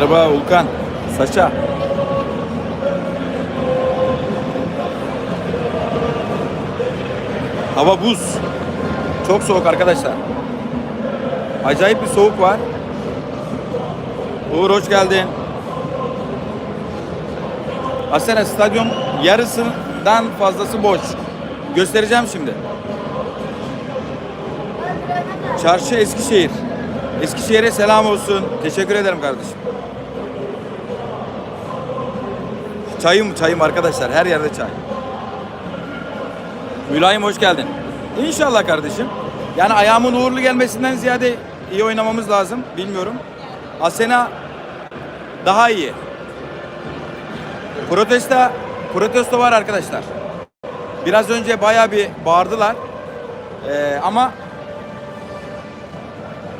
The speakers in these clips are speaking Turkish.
Merhaba Ulkan. Saça. Hava buz. Çok soğuk arkadaşlar. Acayip bir soğuk var. Uğur hoş geldin. Asena stadyum yarısından fazlası boş. Göstereceğim şimdi. Çarşı Eskişehir. Eskişehir'e selam olsun. Teşekkür ederim kardeşim. Çayım çayım arkadaşlar. Her yerde çay. Mülayim hoş geldin. İnşallah kardeşim. Yani ayağımın uğurlu gelmesinden ziyade iyi oynamamız lazım. Bilmiyorum. Asena daha iyi. Protesto, protesto var arkadaşlar. Biraz önce bayağı bir bağırdılar. Ee, ama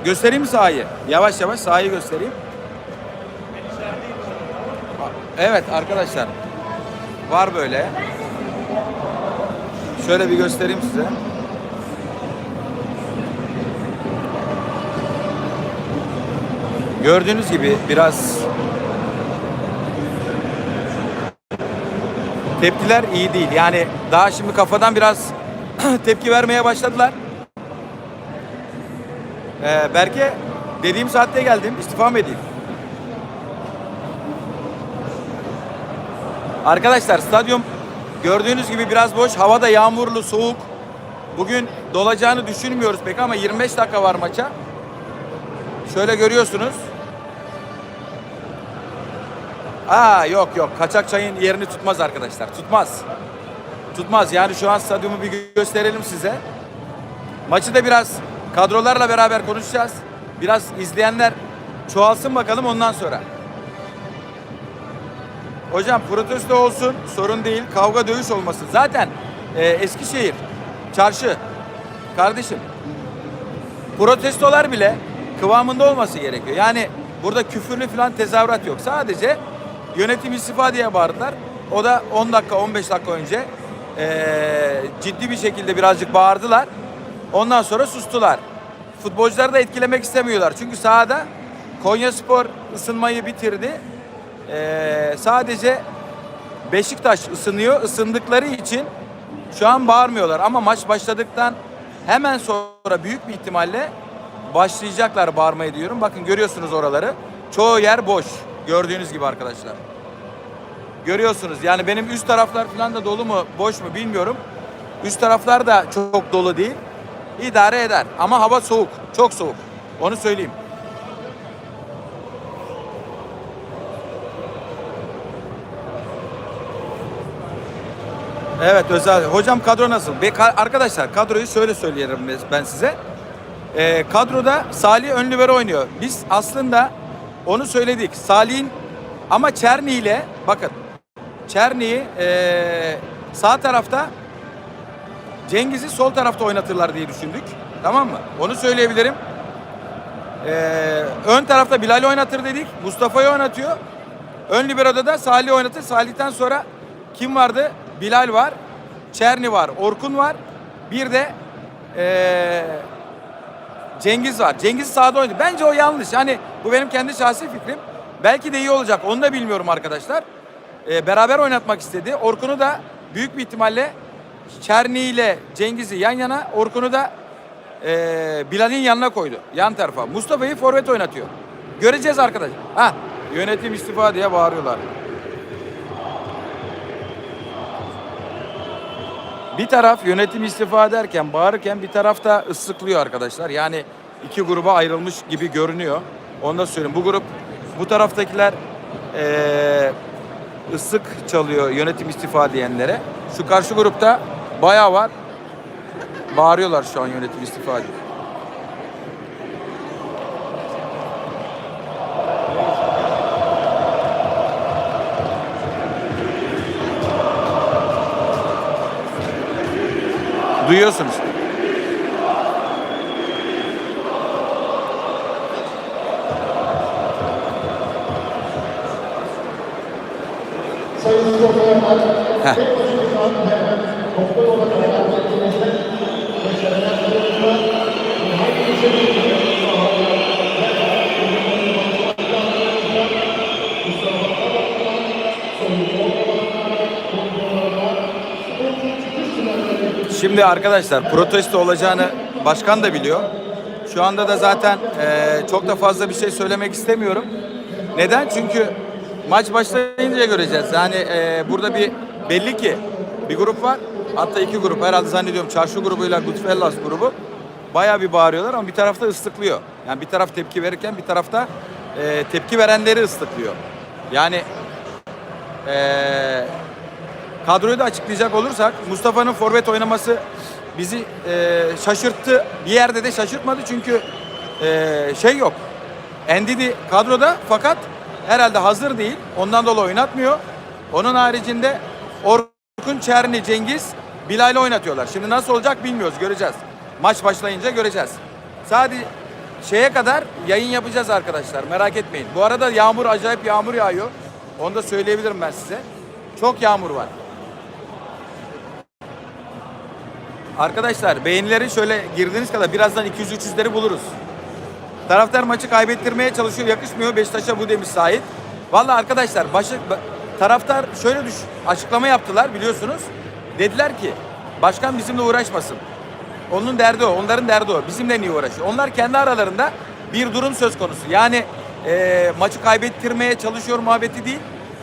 göstereyim sahayı? Yavaş yavaş sahayı göstereyim. Evet arkadaşlar. Var böyle. Şöyle bir göstereyim size. Gördüğünüz gibi biraz tepkiler iyi değil. Yani daha şimdi kafadan biraz tepki vermeye başladılar. Ee, Berke dediğim saatte geldim. İstifa mı edeyim? Arkadaşlar stadyum gördüğünüz gibi biraz boş. Hava da yağmurlu, soğuk. Bugün dolacağını düşünmüyoruz pek ama 25 dakika var maça. Şöyle görüyorsunuz. Aa yok yok kaçak çayın yerini tutmaz arkadaşlar. Tutmaz. Tutmaz. Yani şu an stadyumu bir gösterelim size. Maçı da biraz kadrolarla beraber konuşacağız. Biraz izleyenler çoğalsın bakalım ondan sonra. Hocam protesto olsun sorun değil. Kavga dövüş olmasın. Zaten e, Eskişehir çarşı kardeşim protestolar bile kıvamında olması gerekiyor. Yani burada küfürlü falan tezahürat yok. Sadece yönetim istifa diye bağırdılar. O da 10 dakika 15 dakika önce eee, ciddi bir şekilde birazcık bağırdılar. Ondan sonra sustular. Futbolcuları da etkilemek istemiyorlar. Çünkü sahada Konyaspor ısınmayı bitirdi. Eee, sadece Beşiktaş ısınıyor. Isındıkları için şu an bağırmıyorlar. Ama maç başladıktan hemen sonra büyük bir ihtimalle başlayacaklar bağırmayı diyorum. Bakın görüyorsunuz oraları. Çoğu yer boş. Gördüğünüz gibi arkadaşlar. Görüyorsunuz. Yani benim üst taraflar falan da dolu mu boş mu bilmiyorum. Üst taraflar da çok dolu değil. İdare eder. Ama hava soğuk. Çok soğuk. Onu söyleyeyim. Evet özel. Hocam kadro nasıl? Be, ka- arkadaşlar kadroyu şöyle söyleyelim ben size. Ee, kadroda Salih ön libero oynuyor. Biz aslında onu söyledik. Salih'in ama Çerni ile bakın Çerni'yi ee, sağ tarafta Cengiz'i sol tarafta oynatırlar diye düşündük. Tamam mı? Onu söyleyebilirim. Ee, ön tarafta Bilal'i oynatır dedik. Mustafa'yı oynatıyor. Ön libero'da da Salih oynatır. Salih'ten sonra kim vardı? Bilal var. Çerni var. Orkun var. Bir de ee, Cengiz var. Cengiz sağda oynadı. Bence o yanlış. Yani bu benim kendi şahsi fikrim. Belki de iyi olacak. Onu da bilmiyorum arkadaşlar. Ee, beraber oynatmak istedi. Orkun'u da büyük bir ihtimalle Çerni ile Cengiz'i yan yana, Orkun'u da ee, Bilal'in yanına koydu. Yan tarafa. Mustafa'yı forvet oynatıyor. Göreceğiz arkadaşlar. Ha, yönetim istifa diye bağırıyorlar. Bir taraf yönetim istifa ederken, bağırırken bir taraf da ıslıklıyor arkadaşlar. Yani iki gruba ayrılmış gibi görünüyor. Onu da söyleyeyim. Bu grup, bu taraftakiler eee ıslık çalıyor yönetim istifa diyenlere. Şu karşı grupta bayağı var. Bağırıyorlar şu an yönetim istifa diye. Duyuyorsunuz. Sayın Mustafa Heh. Şimdi arkadaşlar protesto olacağını başkan da biliyor. Şu anda da zaten eee, çok da fazla bir şey söylemek istemiyorum. Neden? Çünkü maç başlayınca göreceğiz. Yani eee, burada bir belli ki bir grup var. Hatta iki grup herhalde zannediyorum Çarşı grubuyla Goodfellas grubu. Bayağı bir bağırıyorlar ama bir tarafta ıslıklıyor. Yani bir taraf tepki verirken bir tarafta eee, tepki verenleri ıslıklıyor. Yani eee Kadroyu da açıklayacak olursak Mustafa'nın forvet oynaması bizi e, şaşırttı. Bir yerde de şaşırtmadı çünkü e, şey yok. Endidi kadroda fakat herhalde hazır değil. Ondan dolayı oynatmıyor. Onun haricinde Orkun Çerni, Cengiz, Bilal'i oynatıyorlar. Şimdi nasıl olacak bilmiyoruz. Göreceğiz. Maç başlayınca göreceğiz. Sadece şeye kadar yayın yapacağız arkadaşlar. Merak etmeyin. Bu arada yağmur acayip yağmur yağıyor. Onu da söyleyebilirim ben size. Çok yağmur var. Arkadaşlar beğenileri şöyle girdiğiniz kadar birazdan 200-300'leri buluruz. Taraftar maçı kaybettirmeye çalışıyor. Yakışmıyor. Beşiktaş'a bu demiş Sait. Vallahi arkadaşlar başı, ba- taraftar şöyle düş açıklama yaptılar biliyorsunuz. Dediler ki başkan bizimle uğraşmasın. Onun derdi o. Onların derdi o. Bizimle niye uğraşıyor? Onlar kendi aralarında bir durum söz konusu. Yani e, maçı kaybettirmeye çalışıyor muhabbeti değil.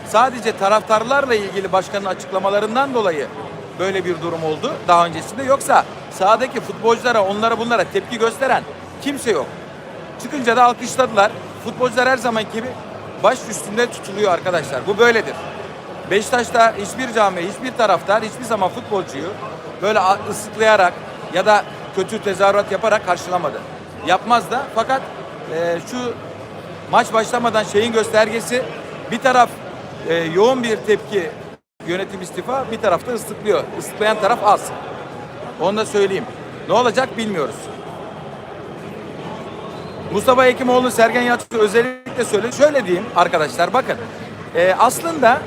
Sadece taraftarlarla ilgili başkanın açıklamalarından dolayı böyle bir durum oldu daha öncesinde. Yoksa sahadaki futbolculara, onlara bunlara tepki gösteren kimse yok. Çıkınca da alkışladılar. Futbolcular her zaman gibi baş üstünde tutuluyor arkadaşlar. Bu böyledir. Beşiktaş'ta hiçbir cami, hiçbir taraftar hiçbir zaman futbolcuyu böyle ıslıklayarak ya da kötü tezahürat yaparak karşılamadı. Yapmaz da fakat e, şu maç başlamadan şeyin göstergesi bir taraf e, yoğun bir tepki yönetim istifa bir tarafta ıslıklıyor. Islıklayan taraf az. Onu da söyleyeyim. Ne olacak bilmiyoruz. Mustafa Hekimoğlu, Sergen Yalçın özellikle söyle. Şöyle diyeyim arkadaşlar bakın. Ee, aslında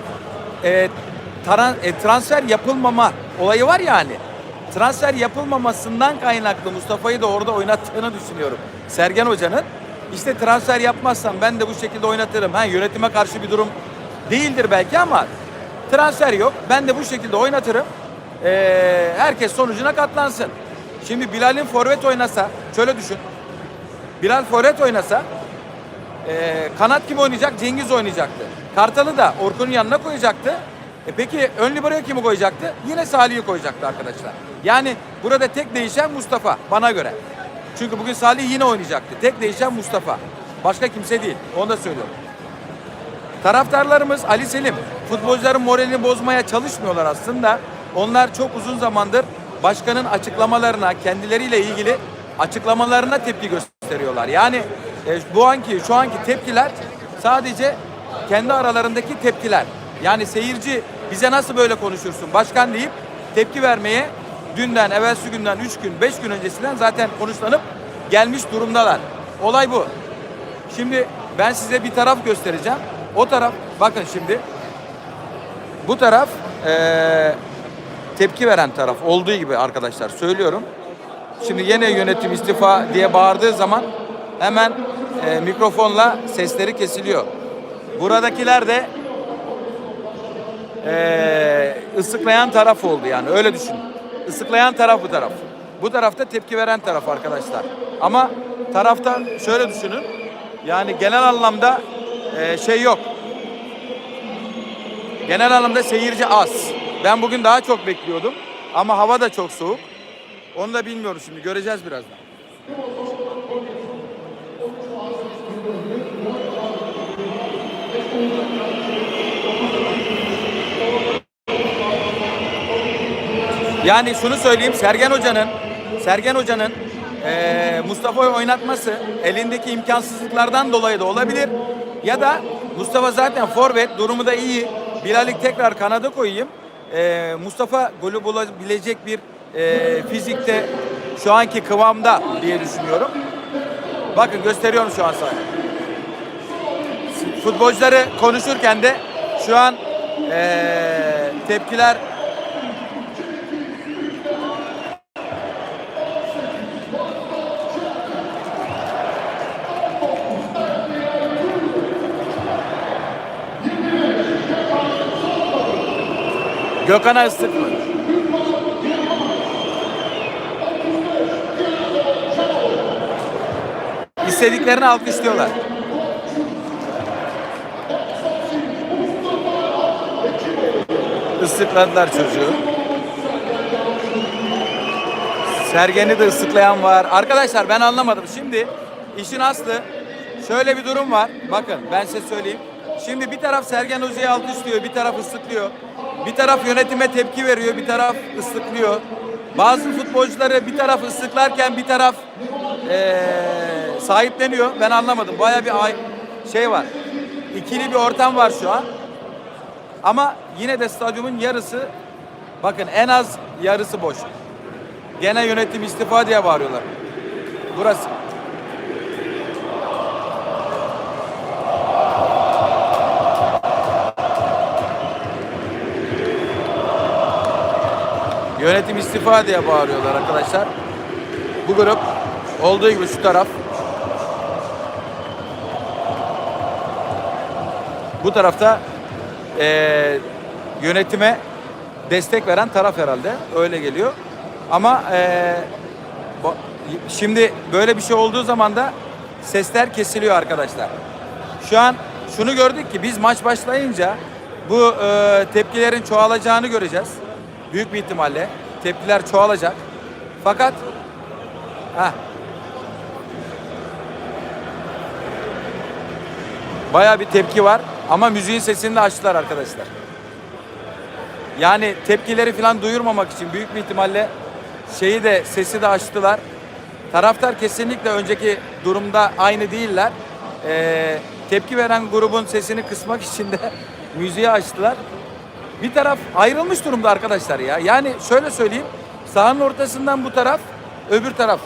e, taran- e, transfer yapılmama olayı var ya hani. Transfer yapılmamasından kaynaklı Mustafa'yı da orada oynattığını düşünüyorum. Sergen Hoca'nın. İşte transfer yapmazsam ben de bu şekilde oynatırım. Ha, yönetime karşı bir durum değildir belki ama transfer yok. Ben de bu şekilde oynatırım. Ee, herkes sonucuna katlansın. Şimdi Bilal'in forvet oynasa şöyle düşün. Bilal Forvet oynasa e, kanat kim oynayacak? Cengiz oynayacaktı. Kartal'ı da Orkun'un yanına koyacaktı. E peki ön liberoya kimi koyacaktı? Yine Salih'i koyacaktı arkadaşlar. Yani burada tek değişen Mustafa bana göre. Çünkü bugün Salih yine oynayacaktı. Tek değişen Mustafa. Başka kimse değil. Onu da söylüyorum. Taraftarlarımız Ali Selim futbolcuların moralini bozmaya çalışmıyorlar aslında. Onlar çok uzun zamandır başkanın açıklamalarına, kendileriyle ilgili açıklamalarına tepki gösteriyorlar. Yani e, bu anki şu anki tepkiler sadece kendi aralarındaki tepkiler. Yani seyirci bize nasıl böyle konuşursun başkan deyip tepki vermeye dünden, evvelsi günden 3 gün, 5 gün öncesinden zaten konuşlanıp gelmiş durumdalar. Olay bu. Şimdi ben size bir taraf göstereceğim. O taraf bakın şimdi bu taraf eee, tepki veren taraf olduğu gibi arkadaşlar söylüyorum. Şimdi yine yönetim istifa diye bağırdığı zaman hemen eee, mikrofonla sesleri kesiliyor. Buradakiler de eee ıslıklayan taraf oldu yani öyle düşün. Islıklayan taraf bu taraf. Bu tarafta tepki veren taraf arkadaşlar. Ama tarafta şöyle düşünün. Yani genel anlamda eee, şey yok. Genel anlamda seyirci az. Ben bugün daha çok bekliyordum. Ama hava da çok soğuk. Onu da bilmiyoruz şimdi. Göreceğiz birazdan. Yani şunu söyleyeyim Sergen Hoca'nın Sergen Hoca'nın eee Mustafa'yı oynatması elindeki imkansızlıklardan dolayı da olabilir. Ya da Mustafa zaten forvet durumu da iyi. Bilal'i tekrar kanada koyayım. Eee, Mustafa golü bulabilecek bir eee, fizikte şu anki kıvamda diye düşünüyorum. Bakın gösteriyorum şu an sana. Futbolcuları konuşurken de şu an eee, tepkiler Gökhan Öztürk mü? İstediklerini alkışlıyorlar. Islıkladılar çocuğu. Sergen'i de ıslıklayan var. Arkadaşlar ben anlamadım. Şimdi işin aslı şöyle bir durum var. Bakın ben size söyleyeyim. Şimdi bir taraf Sergen Hoca'yı alkışlıyor, bir taraf ıslıklıyor. Bir taraf yönetime tepki veriyor, bir taraf ıslıklıyor. Bazı futbolcuları bir taraf ıslıklarken bir taraf eee, sahipleniyor. Ben anlamadım. Baya bir şey var. İkili bir ortam var şu an. Ama yine de stadyumun yarısı bakın en az yarısı boş. Gene yönetim istifa diye bağırıyorlar. Burası. Yönetim istifa diye bağırıyorlar arkadaşlar. Bu grup olduğu gibi şu taraf. Bu tarafta eee, yönetime destek veren taraf herhalde. Öyle geliyor. Ama bu- şimdi böyle bir şey olduğu zaman da sesler kesiliyor arkadaşlar. Şu an şunu gördük ki biz maç başlayınca bu eee, tepkilerin çoğalacağını göreceğiz. Büyük bir ihtimalle tepkiler çoğalacak. Fakat heh, Bayağı bir tepki var ama müziğin sesini de açtılar arkadaşlar. Yani tepkileri falan duyurmamak için büyük bir ihtimalle şeyi de sesi de açtılar. Taraftar kesinlikle önceki durumda aynı değiller. Ee, tepki veren grubun sesini kısmak için de müziği açtılar. Bir taraf ayrılmış durumda arkadaşlar ya. Yani şöyle söyleyeyim. Sahanın ortasından bu taraf, öbür taraf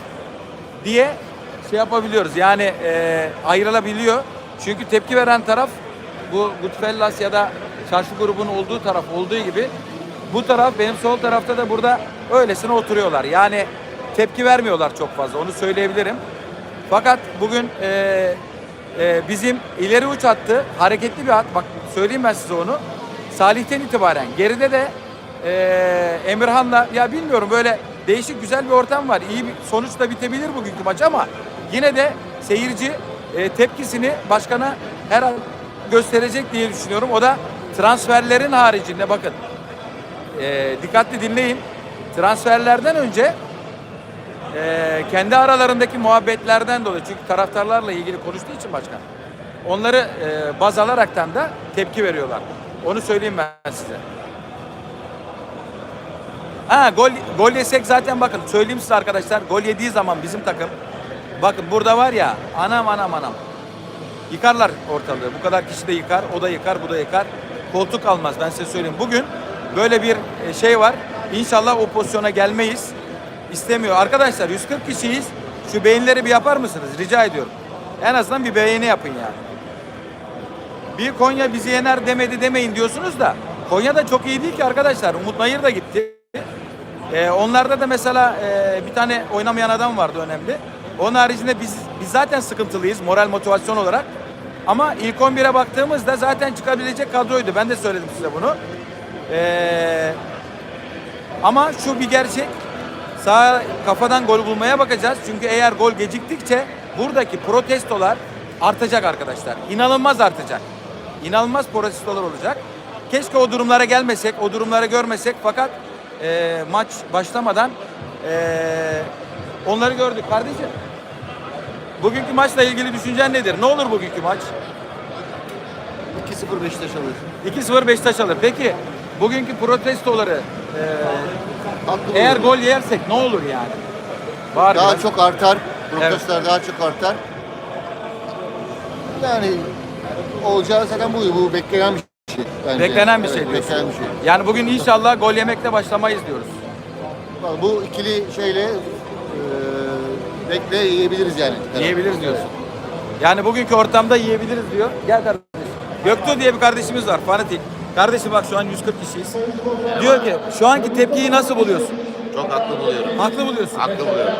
diye şey yapabiliyoruz. Yani e, ayrılabiliyor. Çünkü tepki veren taraf bu Goodfellas ya da çarşı grubunun olduğu taraf olduğu gibi bu taraf benim sol tarafta da burada öylesine oturuyorlar. Yani tepki vermiyorlar çok fazla onu söyleyebilirim. Fakat bugün e, e, bizim ileri uç attı hareketli bir at. Bak söyleyeyim ben size onu. Salih'ten itibaren geride de e, Emirhan'la ya bilmiyorum böyle değişik güzel bir ortam var. İyi bir sonuçla bitebilir bugünkü maç ama yine de seyirci e, tepkisini başkana her an gösterecek diye düşünüyorum. O da transferlerin haricinde bakın e, dikkatli dinleyin. Transferlerden önce e, kendi aralarındaki muhabbetlerden dolayı çünkü taraftarlarla ilgili konuştuğu için başkan onları e, baz alaraktan da tepki veriyorlar. Onu söyleyeyim ben size. Ha gol gol yesek zaten bakın söyleyeyim size arkadaşlar gol yediği zaman bizim takım bakın burada var ya anam anam anam yıkarlar ortalığı. Bu kadar kişi de yıkar, o da yıkar, bu da yıkar. Koltuk almaz ben size söyleyeyim. Bugün böyle bir e, şey var. İnşallah o pozisyona gelmeyiz. İstemiyor. Arkadaşlar 140 kişiyiz. Şu beğenileri bir yapar mısınız? Rica ediyorum. En azından bir beğeni yapın yani. Bir Konya bizi yener demedi demeyin diyorsunuz da Konya da çok iyi değil ki arkadaşlar. Umut Nayır da gitti. Ee, onlarda da mesela e, bir tane oynamayan adam vardı önemli. Onun haricinde biz, biz zaten sıkıntılıyız moral motivasyon olarak. Ama ilk 11'e baktığımızda zaten çıkabilecek kadroydu. Ben de söyledim size bunu. Ee, ama şu bir gerçek. Sağ kafadan gol bulmaya bakacağız. Çünkü eğer gol geciktikçe buradaki protestolar artacak arkadaşlar. İnanılmaz artacak. İnanılmaz protestolar olacak. Keşke o durumlara gelmesek, o durumları görmesek fakat e, maç başlamadan e, onları gördük kardeşim. Bugünkü maçla ilgili düşüncen nedir? Ne olur bugünkü maç? 2-0 Beşiktaş alır. 2-0 Beşiktaş alır. Peki bugünkü protestoları e, Haklı eğer gol yersek ne olur yani? Var daha biraz. çok artar. Protestler daha çok artar. Yani olacağı zaten bu. Bu beklenen bir şey. Bence. Beklenen bir şey Evet, diyorsun. Beklenen bir şey. Yani bugün inşallah gol yemekle başlamayız diyoruz. Bu ikili şeyle e, bekle yiyebiliriz yani. Yiyebiliriz diyorsun. Yani bugünkü ortamda yiyebiliriz diyor. Gel kardeşim. Göktuğ diye bir kardeşimiz var fanatik. Kardeşim bak şu an 140 kişiyiz. Diyor ki şu anki tepkiyi nasıl buluyorsun? Çok haklı buluyorum. Haklı buluyorsun. Haklı buluyorum.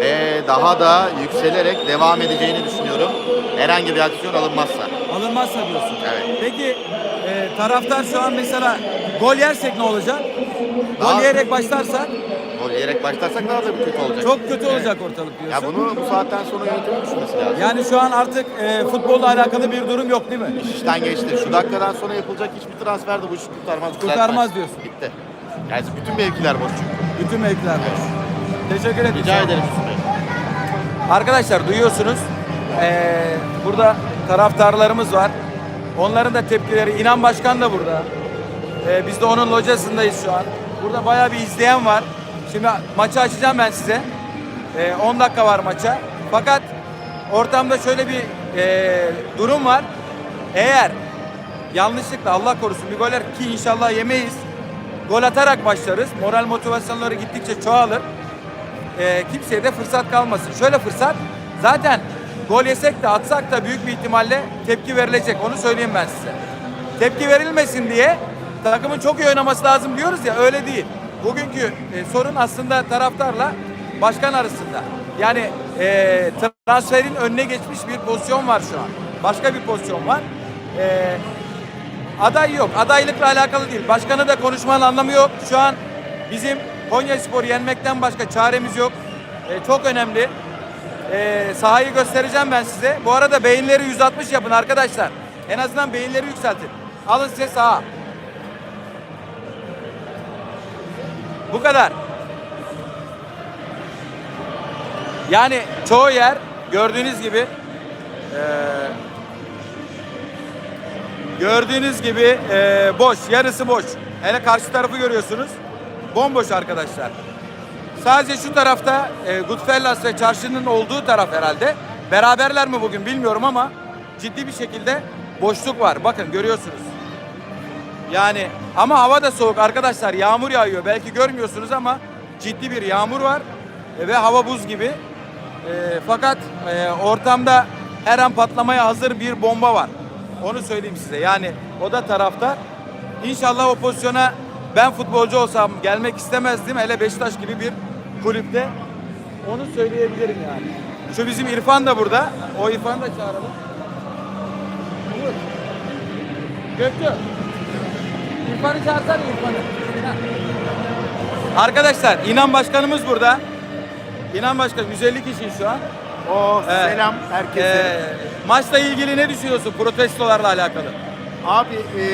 Ve daha da yükselerek devam edeceğini düşünüyorum. Herhangi bir aksiyon alınmazsa. Alınmazsa diyorsun. Evet. Peki e, taraftar şu an mesela gol yersek ne olacak? Gol Daha- yiyerek başlarsak söyleyerek başlarsak daha da bir kötü olacak. Çok kötü olacak ortalık Ya diyorsun. bunu bu saatten sonra yönetimin düşünmesi lazım. Yani şu an artık e, futbolla alakalı bir durum yok değil mi? İşten geçti. Şu dakikadan sonra yapılacak hiçbir transfer de bu işi kurtarmaz. Kurtarmaz düzeltmez. diyorsun. Bitti. Yani bütün mevkiler boş çünkü. Bütün mevkiler boş. Teşekkür ederim. Rica ederim. Arkadaşlar duyuyorsunuz. Ee, burada taraftarlarımız var. Onların da tepkileri. İnan Başkan da burada. Ee, biz de onun locasındayız şu an. Burada bayağı bir izleyen var. Şimdi maçı açacağım ben size. Ee, 10 dakika var maça. Fakat ortamda şöyle bir e, durum var. Eğer yanlışlıkla Allah korusun bir goller ki inşallah yemeyiz. Gol atarak başlarız. Moral motivasyonları gittikçe çoğalır e, kimseye de fırsat kalmasın. Şöyle fırsat zaten gol yesek de atsak da büyük bir ihtimalle tepki verilecek. Onu söyleyeyim ben size. Tepki verilmesin diye takımın çok iyi oynaması lazım diyoruz ya öyle değil. Bugünkü e, sorun aslında taraftarla başkan arasında. Yani e, transferin önüne geçmiş bir pozisyon var şu an. Başka bir pozisyon var. E, Aday yok. Adaylıkla alakalı değil. Başkanı da konuşmanın anlamı yok. Şu an bizim Konya Spor'u yenmekten başka çaremiz yok. Ee, çok önemli. Ee, sahayı göstereceğim ben size. Bu arada beyinleri 160 yapın arkadaşlar. En azından beyinleri yükseltin. Alın size saha. Bu kadar. Yani çoğu yer gördüğünüz gibi eee Gördüğünüz gibi e, boş, yarısı boş. Hele karşı tarafı görüyorsunuz. Bomboş arkadaşlar. Sadece şu tarafta e, Goodfellas ve çarşının olduğu taraf herhalde. Beraberler mi bugün bilmiyorum ama ciddi bir şekilde boşluk var. Bakın görüyorsunuz. Yani ama hava da soğuk arkadaşlar. Yağmur yağıyor. Belki görmüyorsunuz ama ciddi bir yağmur var. E, ve hava buz gibi. E, fakat e, ortamda her an patlamaya hazır bir bomba var. Onu söyleyeyim size. Yani o da tarafta. İnşallah o pozisyona ben futbolcu olsam gelmek istemezdim. Hele Beşiktaş gibi bir kulüpte. Onu söyleyebilirim yani. Şu bizim İrfan da burada. O İrfan'ı da çağıralım. Umut. Göktü. İrfan'ı çağırsana İrfan'ı. Arkadaşlar İnan Başkanımız burada. İnan Başkan 150 kişi şu an. O Evet. selam herkese. Ee, maçla ilgili ne düşünüyorsun protestolarla alakalı? Abi e,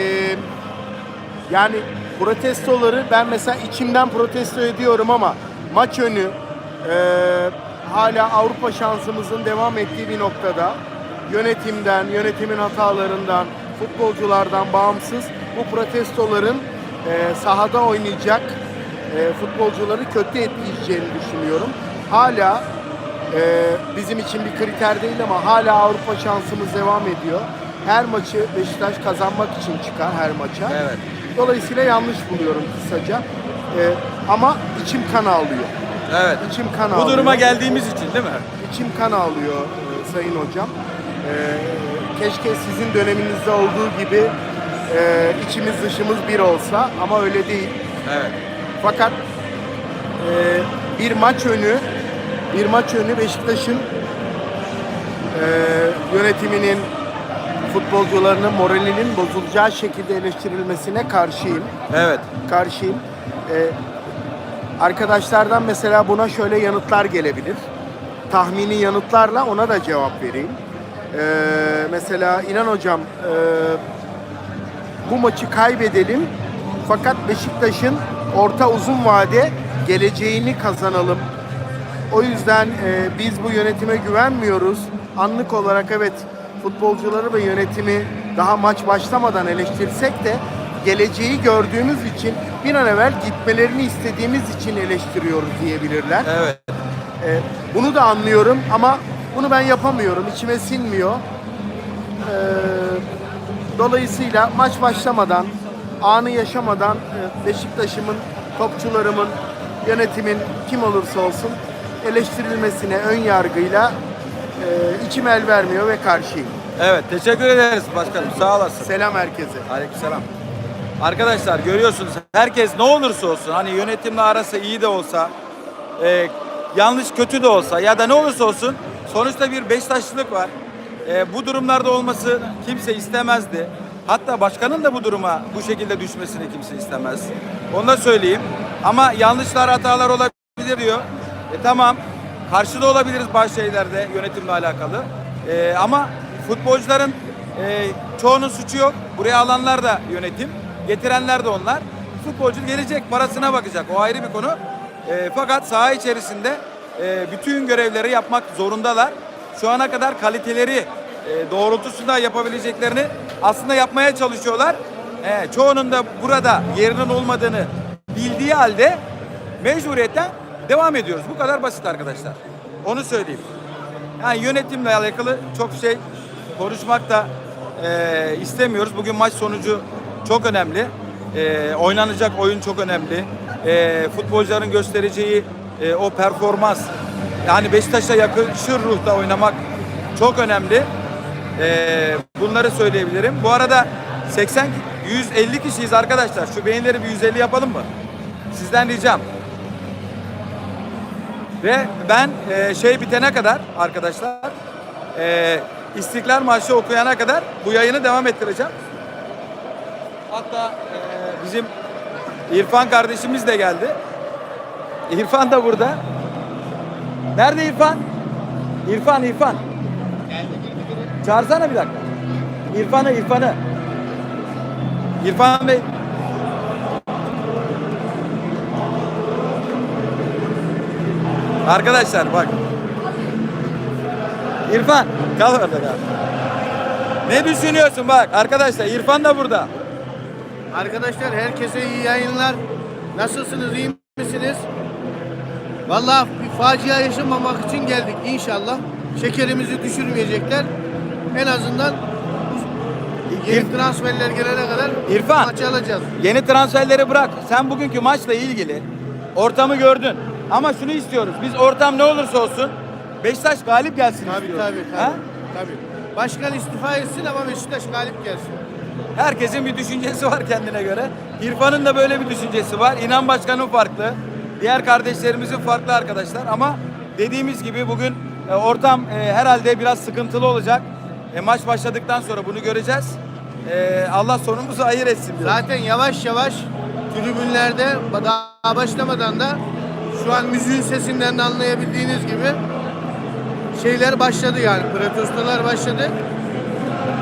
yani protestoları ben mesela içimden protesto ediyorum ama maç önü e, hala Avrupa şansımızın devam ettiği bir noktada yönetimden, yönetimin hatalarından, futbolculardan bağımsız bu protestoların e, sahada oynayacak e, futbolcuları kötü etkileyeceğini düşünüyorum. Hala ee, bizim için bir kriter değil ama hala Avrupa şansımız devam ediyor. Her maçı Beşiktaş kazanmak için çıkar her maça. Evet. Dolayısıyla yanlış buluyorum kısaca. Ee, ama içim kan ağlıyor. Evet. İçim kan Bu ağlıyor. duruma geldiğimiz için değil mi? İçim kan ağlıyor e, Sayın Hocam. Ee, keşke sizin döneminizde olduğu gibi e, içimiz dışımız bir olsa ama öyle değil. Evet. Fakat e, bir maç önü bir maç önü Beşiktaş'ın e, yönetiminin futbolcularının moralinin bozulacağı şekilde eleştirilmesine karşıyım. Evet. Karşıyım. E, arkadaşlardan mesela buna şöyle yanıtlar gelebilir. Tahmini yanıtlarla ona da cevap vereyim. E, mesela İnan Hocam e, bu maçı kaybedelim fakat Beşiktaş'ın orta uzun vade geleceğini kazanalım. O yüzden e, biz bu yönetime güvenmiyoruz. Anlık olarak evet futbolcuları ve yönetimi daha maç başlamadan eleştirsek de geleceği gördüğümüz için bir an evvel gitmelerini istediğimiz için eleştiriyoruz diyebilirler. Evet. E, bunu da anlıyorum ama bunu ben yapamıyorum. İçime sinmiyor. E, dolayısıyla maç başlamadan, anı yaşamadan e, Beşiktaş'ımın, topçularımın, yönetimin kim olursa olsun eleştirilmesine ön yargıyla e, içim el vermiyor ve karşıyım. Evet. Teşekkür ederiz başkanım. Sağ olasın. Selam herkese. Aleykümselam. Arkadaşlar görüyorsunuz herkes ne olursa olsun hani yönetimle arası iyi de olsa e, yanlış kötü de olsa ya da ne olursa olsun sonuçta bir Beşiktaşlılık var. E, bu durumlarda olması kimse istemezdi. Hatta başkanın da bu duruma bu şekilde düşmesini kimse istemez. Onu da söyleyeyim. Ama yanlışlar hatalar olabilir. ediyor. E, tamam karşı da olabiliriz bazı şeylerde yönetimle alakalı. E, ama futbolcuların e, çoğunun suçu yok. Buraya alanlar da yönetim. Getirenler de onlar. Futbolcu gelecek parasına bakacak. O ayrı bir konu. E, fakat saha içerisinde e, bütün görevleri yapmak zorundalar. Şu ana kadar kaliteleri e, doğrultusunda yapabileceklerini aslında yapmaya çalışıyorlar. E, çoğunun da burada yerinin olmadığını bildiği halde mecburiyetten devam ediyoruz. Bu kadar basit arkadaşlar. Onu söyleyeyim. Yani yönetimle alakalı çok şey konuşmak da e, istemiyoruz. Bugün maç sonucu çok önemli. E, oynanacak oyun çok önemli. E, futbolcuların göstereceği e, o performans. Yani Beşiktaş'a yakışır ruhta oynamak çok önemli. E, bunları söyleyebilirim. Bu arada 80 150 kişiyiz arkadaşlar. Şu beğenileri bir 150 yapalım mı? Sizden ricam. Ve ben e, şey bitene kadar arkadaşlar e, İstiklal Marşı okuyana kadar bu yayını devam ettireceğim. Hatta e, bizim İrfan kardeşimiz de geldi. İrfan da burada. Nerede İrfan? İrfan, İrfan. Çağırsana bir dakika. İrfan'ı, İrfan'ı. İrfan Bey. Arkadaşlar bak. İrfan kal orada kal. Ne düşünüyorsun bak arkadaşlar İrfan da burada. Arkadaşlar herkese iyi yayınlar. Nasılsınız, iyi misiniz? Vallahi bir facia yaşamamak için geldik inşallah. Şekerimizi düşürmeyecekler. En azından yeni transferler gelene kadar İrfan. maçı alacağız. Yeni transferleri bırak. Sen bugünkü maçla ilgili ortamı gördün. Ama şunu istiyoruz. Biz ortam ne olursa olsun Beşiktaş galip gelsin Tabii istiyoruz. tabii Ha? tabii. tabii. Başkan istifa etsin ama Beşiktaş galip gelsin. Herkesin bir düşüncesi var kendine göre. İrfan'ın da böyle bir düşüncesi var. İnan Başkan'ın farklı. Diğer kardeşlerimizin farklı arkadaşlar. Ama dediğimiz gibi bugün e, ortam e, herhalde biraz sıkıntılı olacak. E, maç başladıktan sonra bunu göreceğiz. E, Allah sonumuzu hayır etsin. diyoruz. Zaten yavaş yavaş tribünlerde daha başlamadan da şu an müziğin sesinden de anlayabildiğiniz gibi şeyler başladı yani protestolar başladı.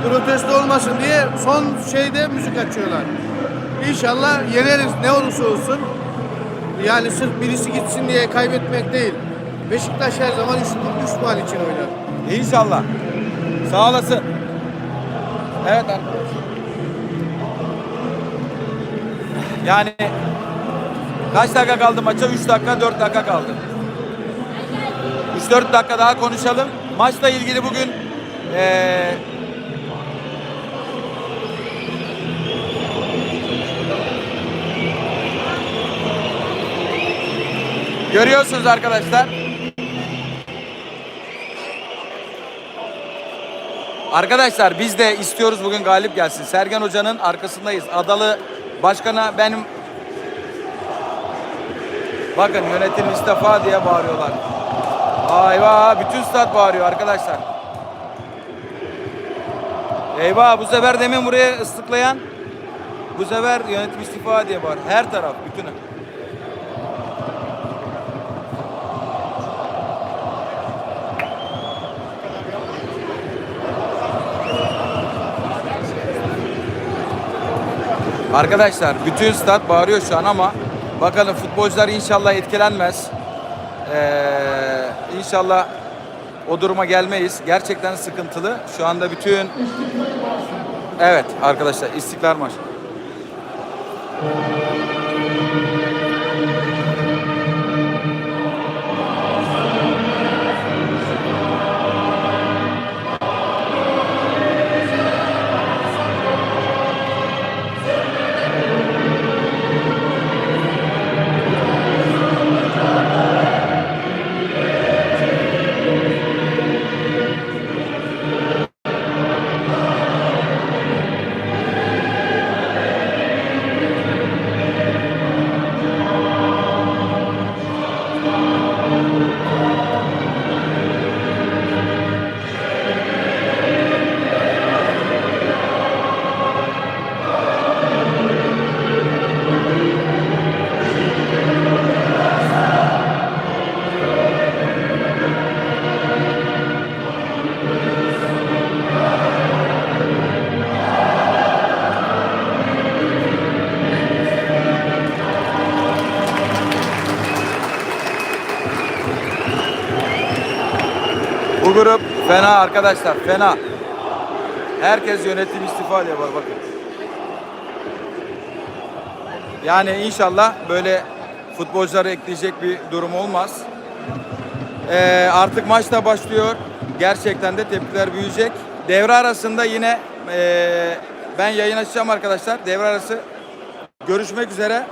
Protesto olmasın diye son şeyde müzik açıyorlar. İnşallah yeneriz ne olursa olsun. Yani sırf birisi gitsin diye kaybetmek değil. Beşiktaş her zaman 3 puan için oynar. İnşallah. Sağ olasın. Evet arkadaşlar. Yani kaç dakika kaldı maça? 3 dakika, 4 dakika kaldı. 3-4 dakika daha konuşalım. Maçla ilgili bugün eee Görüyorsunuz arkadaşlar. Arkadaşlar biz de istiyoruz bugün galip gelsin. Sergen Hoca'nın arkasındayız. Adalı Başkan'a benim Bakın yönetim istifa diye bağırıyorlar. Eyvah bütün stat bağırıyor arkadaşlar. Eyvah bu sefer demin buraya ıslıklayan bu sefer yönetim istifa diye bağırıyor. Her taraf bütünü. Arkadaşlar bütün stat bağırıyor şu an ama bakalım futbolcular inşallah etkilenmez. Ee, inşallah o duruma gelmeyiz. Gerçekten sıkıntılı. Şu anda bütün Evet arkadaşlar İstiklal Marşı. Fena arkadaşlar fena. Herkes yönetim istifa ediyor bak bakın. Yani inşallah böyle futbolcuları ekleyecek bir durum olmaz. Ee, artık maç da başlıyor. Gerçekten de tepkiler büyüyecek. Devre arasında yine ee, ben yayın açacağım arkadaşlar. Devre arası görüşmek üzere.